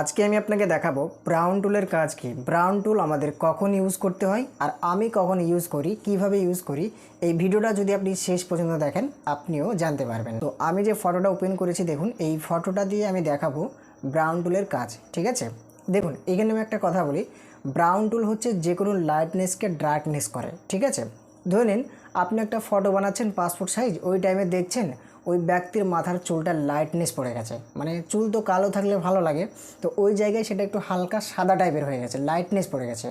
আজকে আমি আপনাকে দেখাবো ব্রাউন টুলের কাজ কি। ব্রাউন টুল আমাদের কখন ইউজ করতে হয় আর আমি কখন ইউজ করি, কীভাবে ইউজ করি, এই ভিডিওটা যদি আপনি শেষ পর্যন্ত দেখেন, আপনিও জানতে পারবেন। তো আমি যে ফটোটা ওপেন করেছি, দেখুন, এই ফটোটা দিয়ে আমি দেখাবো ব্রাউন টুলের কাজ, ঠিক আছে? দেখুন, এখানে আমি একটা কথা বলি ব্রাউন টুল হচ্ছে যে কোনো লাইটনেসকে ডার্কনেস করে, ঠিক আছে? ধরে নিন আপনি একটা ফটো বানাচ্ছেন পাসপোর্ট সাইজ ওই টাইমে দেখছেন ওই ব্যক্তির মাথার চুলটা লাইটনেস পড়ে গেছে। মানে চুল তো কালো থাকলে ভালো লাগে। তো ওই জায়গায় সেটা একটু হালকা সাদা টাইপের হয়ে গেছে লাইটনেস পড়ে গেছে।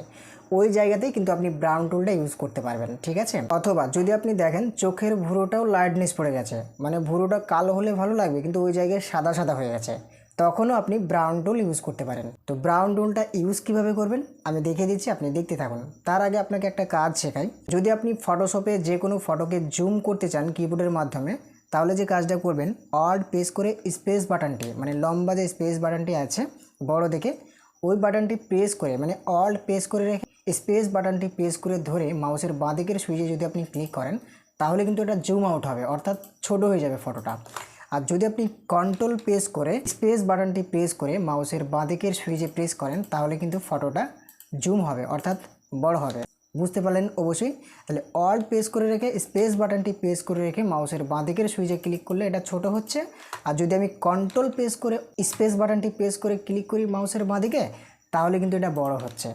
ওই জায়গাতেই কিন্তু আপনি ব্রাউন টুলটা ইউজ করতে পারবেন, ঠিক আছে? অথবা যদি আপনি দেখেন চোখের ভুরোটাও লাইটনেস পড়ে গেছে। মানে ভুরোটা কালো হলে ভালো লাগবে, কিন্তু ওই জায়গায় সাদা সাদা হয়ে গেছে। তখনও আপনি ব্রাউন টুল ইউজ করতে পারেন। তো ব্রাউন টুলটা ইউজ কীভাবে করবেন? আমি দেখে দিচ্ছি, আপনি দেখতে থাকুন। তার আগে আপনাকে একটা কাজ শেখাই। যদি আপনি ফটোশপে যে কোনো ফটোকে জুম করতে চান কিবোর্ডের মাধ্যমে, তাহলে যে কাজটা করবেন অল্ট প্রেস করে স্পেস বাটনটি মানে লম্বা যে স্পেস বাটনটি আছে, বড় দেখে, ওই বাটনটি প্রেস করে মানে অল্ট প্রেস করে রেখে স্পেস বাটনটি প্রেস করে ধরে মাউসের বাঁদিকের সুইচে যদি আপনি ক্লিক করেন, তাহলে কিন্তু এটা জুম আউট হবে, অর্থাৎ ছোট হয়ে যাবে ফটোটা আর যদি আপনি কন্ট্রোল প্রেস করে স্পেস বাটনটি প্রেস করে মাউসের বাঁদিকের সুইচে প্রেস করেন, তাহলে কিন্তু ফটোটা জুম হবে, অর্থাৎ বড় হবে। বুঝতে পারলেন? অবশ্যই। তাহলে অল প্রেস করে রেখে স্পেস বাটনটি প্রেস করে রেখে মাউসের বাঁদিকের সুইচে ক্লিক করলে এটা ছোট হচ্ছে। আর যদি আমি কন্ট্রোল প্রেস করে স্পেস বাটনটি প্রেস করে ক্লিক করি মাউসের বাঁদিকে, তাহলে কিন্তু এটা বড় হচ্ছে।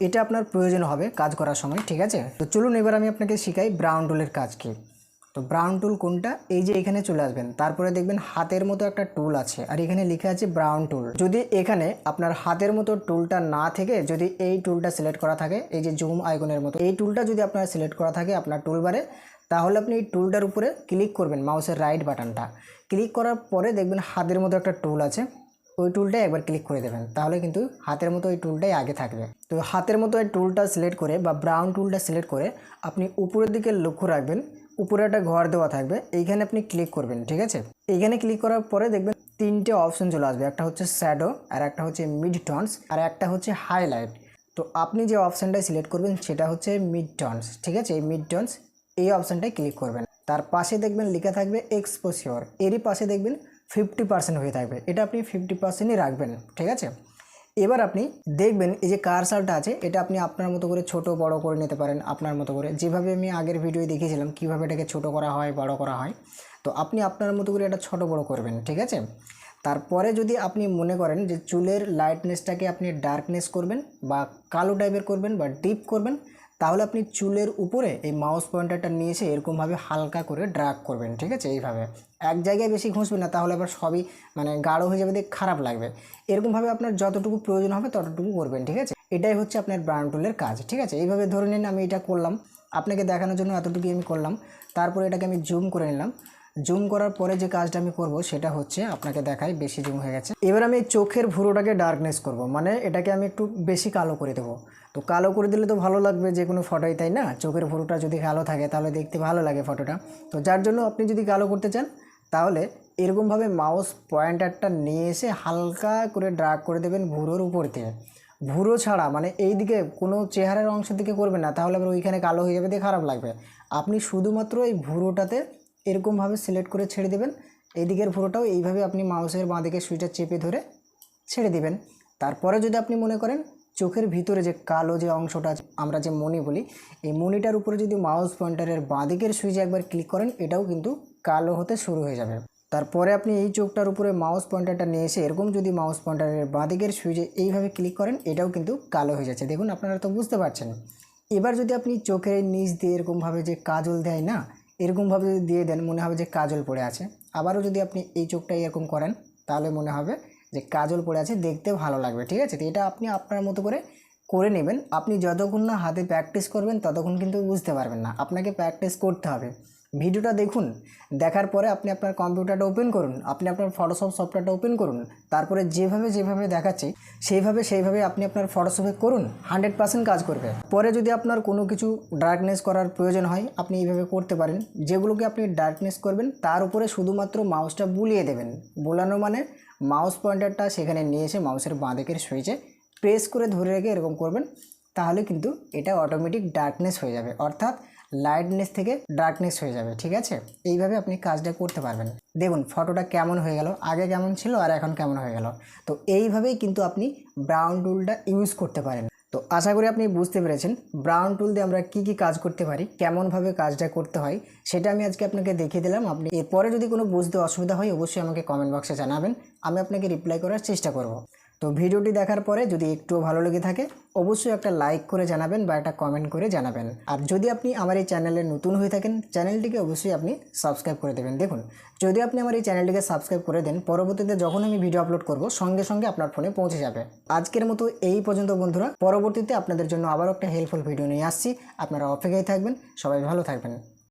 এটা আপনার প্রয়োজন হবে কাজ করার সময়, ঠিক আছে? তো চলুন এবার আমি আপনাকে শিখাই ব্রাউন রোলের কাজ কী। তো ব্রাউন টুল কোনটা? এই যে এখানে চলে আসবেন। তারপরে দেখবেন হাতের মতো একটা টুল আছে। আর এখানে লেখা আছে ব্রাউন টুল যদি এখানে আপনার হাতের মতো টুলটা না থেকে যদি এই টুলটা সিলেক্ট করা থাকে, এই যে জুম আইকনের মতো, এই টুলটা যদি আপনার সিলেক্ট করা থাকে আপনার টুলবারে তাহলে আপনি এই টুলটার উপরে ক্লিক করবেন মাউসের রাইট বাটনটা ক্লিক করার পরে দেখবেন হাতের মতো একটা টুল আছে। ওই টুলটাই একবার ক্লিক করে দেবেন। তাহলে কিন্তু হাতের মতো ওই টুলটাই আগে থাকবে। তো হাতের মতো এই টুলটা সিলেক্ট করে বা ব্রাউন টুলটা সিলেক্ট করে আপনি উপরের দিকে লক্ষ্য রাখবেন। উপরে একটা ঘর দেওয়া থাকবে। এইখানে আপনি ক্লিক করবেন, ঠিক আছে? এইখানে ক্লিক করার পরে দেখবেন তিনটে অপশন চলে আসবে। একটা হচ্ছে শ্যাডো আর একটা হচ্ছে মিড টনস আর একটা হচ্ছে হাইলাইট তো আপনি যে অপশানটাই সিলেক্ট করবেন সেটা হচ্ছে মিড টনস ঠিক আছে? এই মিড টনস এই অপশানটায় ক্লিক করবেন। তার পাশে দেখবেন লেখা থাকবে এক্সপোসিওর এরই পাশে দেখবেন ফিফটি পার্সেন্ট হয়ে থাকবে। এটা আপনি ফিফটি পার্সেন্টই রাখবেন, ঠিক আছে? এবার আপনি দেখবেন এই যে কারসালটা আছে, এটা আপনি আপনার মতো করে ছোট বড় করে নিতে পারেন, আপনার মতো করে। যেভাবে আমি আগের ভিডিও দেখিয়েছিলাম কীভাবে এটাকে ছোট করা হয়, বড় করা হয়, তো আপনি আপনার মতো করে এটা ছোট বড় করবেন, ঠিক আছে? তারপরে যদি আপনি মনে করেন যে চুলের লাইটনেসটাকে আপনি ডার্কনেস করবেন বা কালো টাইপের করবেন বা ডিপ করবেন তাহলে আপনি চুলের উপরে এই মাউস পয়েন্টারটা নিয়ে এসে এরকমভাবে হালকা করে ড্রাগ করবেন, ঠিক আছে? এইভাবে। এক জায়গায় বেশি ঘুষবে না, তাহলে আবার সবই মানে গাঢ় হয়ে যাবে, দেখে খারাপ লাগবে। এরকমভাবে আপনার যতটুকু প্রয়োজন হবে ততটুকু করবেন, ঠিক আছে? এটাই হচ্ছে আপনার ব্রাউন টুলের কাজ, ঠিক আছে? এইভাবে ধরে নিন আমি এটা করলাম। আপনাকে দেখানোর জন্য এতটুকুই আমি করলাম। তারপরে এটাকে আমি জুম করে নিলাম। জুম করার পরে যে কাজটা আমি করব, সেটা হচ্ছে আপনাকে দেখাই, বেশি জুম হয়ে গেছে। এবার আমি চোখের ভুরোটাকে ডার্কনেস করব মানে এটাকে আমি একটু বেশি কালো করে দেবো। তো কালো করে দিলে তো ভালো লাগবে, যে কোনো ফটোই তাই না? চোখের ভুরোটা যদি কালো থাকে, তাহলে দেখতে ভালো লাগে ফটোটা তো যার জন্য আপনি যদি কালো করতে চান, তাহলে এরকমভাবে মাউস পয়েন্টারটা নিয়ে এসে হালকা করে ড্রাগ করে দেবেন ভুরোর উপর দিয়ে। ভুরো ছাড়া মানে এই দিকে কোনো চেহারার অংশের দিকে করবেন না, তাহলে আবার ওইখানে কালো হয়ে যাবে, দিয়ে খারাপ লাগবে। আপনি শুধুমাত্র এই ভুরোটাতে এরকমভাবে সিলেক্ট করে ছেড়ে দেবেন। এই দিকের এইভাবে আপনি মাউসের বাঁ দিকে সুইচটা চেপে ধরে ছেড়ে দিবেন। তারপরে যদি আপনি মনে করেন চোখের ভিতরে যে কালো যে অংশটা আমরা যে মনি বলি, এই মনিটার উপরে যদি মাউস পয়েন্টারের বাঁ দিকের সুইচে একবার ক্লিক করেন, এটাও কিন্তু কালো হতে শুরু হয়ে যাবে। তারপরে আপনি এই চোখটার উপরে মাউস পয়েন্টারটা নিয়ে এসে এরকম যদি মাউস পয়েন্টারের বাঁ দিকের সুইচে এইভাবে ক্লিক করেন, এটাও কিন্তু কালো হয়ে যাচ্ছে। দেখুন, আপনারা তো বুঝতে পারছেন। এবার যদি আপনি চোখের নিচ দিয়ে এরকমভাবে যে কাজল দেয় না এরকমভাবে যদি দিয়ে দেন, মনে হবে যে কাজল পড়ে আছে। আবারও যদি আপনি এই চোখটা এরকম করেন, তাহলে মনে হবে যে কাজল পড়ে আছে, দেখতে ভালো লাগবে, ঠিক আছে? তো এটা আপনি আপনার মতো করে করে নেবেন। আপনি যতক্ষণ না হাতে প্র্যাকটিস করবেন, ততক্ষণ কিন্তু বুঝতে পারবেন না। আপনাকে প্র্যাকটিস করতে হবে। ভিডিওটা দেখুন, দেখার পরে আপনি আপনার কম্পিউটারটা ওপেন করুন, আপনি আপনার ফটোশপ সফটওয়্যারটা ওপেন করুন, তারপরে যেভাবে যেভাবে দেখাচ্ছি, সেইভাবে সেইভাবে আপনি আপনার ফটোশপে করুন হান্ড্রেড পার্সেন্ট কাজ করবে। পরে যদি আপনার কোনো কিছু ডার্কনেস করার প্রয়োজন হয়, আপনি এইভাবে করতে পারেন। যেগুলোকে আপনি ডার্কনেস করবেন, তার উপরে শুধুমাত্র মাউসটা বুলিয়ে দেবেন। বোলানো মানে মাউস পয়েন্টারটা সেখানে নিয়ে এসে মাউসের বাঁদিকের সুইচে প্রেস করে ধরে রেখে এরকম করবেন, তাহলে কিন্তু এটা অটোমেটিক ডার্কনেস হয়ে যাবে। অর্থাৎ লাইটনেস থেকে ডার্কনেস হয়ে যাবে, ঠিক আছে? এইভাবে আপনি কাজটা করতে পারবেন। দেখুন ফটোটা কেমন হয়ে গেল, আগে কেমন ছিল আর এখন কেমন হয়ে গেল। তো এইভাবেই কিন্তু আপনি ব্রাউন টুলটা ইউজ করতে পারেন। তো আশা করি আপনি বুঝতে পেরেছেন ব্রাউন টুল দিয়ে আমরা কি কি কাজ করতে পারি, কেমনভাবে কাজটা করতে হয়, সেটা আমি আজকে আপনাকে দেখিয়ে দিলাম। আপনি এরপরে যদি কোনো বুঝতে অসুবিধা হয়, অবশ্যই আমাকে কমেন্ট বক্সে জানাবেন, আমি আপনাকে রিপ্লাই করার চেষ্টা করব। তো ভিডিওটি দেখার পরে যদি একটুও ভালো লেগে থাকে, অবশ্যই একটা লাইক করে জানাবেন বা একটা কমেন্ট করে জানাবেন। আর যদি আপনি আমার এই চ্যানেলে নতুন হয়ে থাকেন চ্যানেলটিকে অবশ্যই আপনি সাবস্ক্রাইব করে দেবেন। দেখুন, যদি আপনি আমার এই চ্যানেলটিকে সাবস্ক্রাইব করে দেন, পরবর্তীতে যখন আমি ভিডিও আপলোড করব, সঙ্গে সঙ্গে আপনার ফোনে পৌঁছে যাবে। আজকের মতো এই পর্যন্ত বন্ধুরা, পরবর্তীতে আপনাদের জন্য আবারও একটা হেল্পফুল ভিডিও নিয়ে আসছি। আপনারা অপেক্ষায় থাকবেন, সবাই ভালো থাকবেন।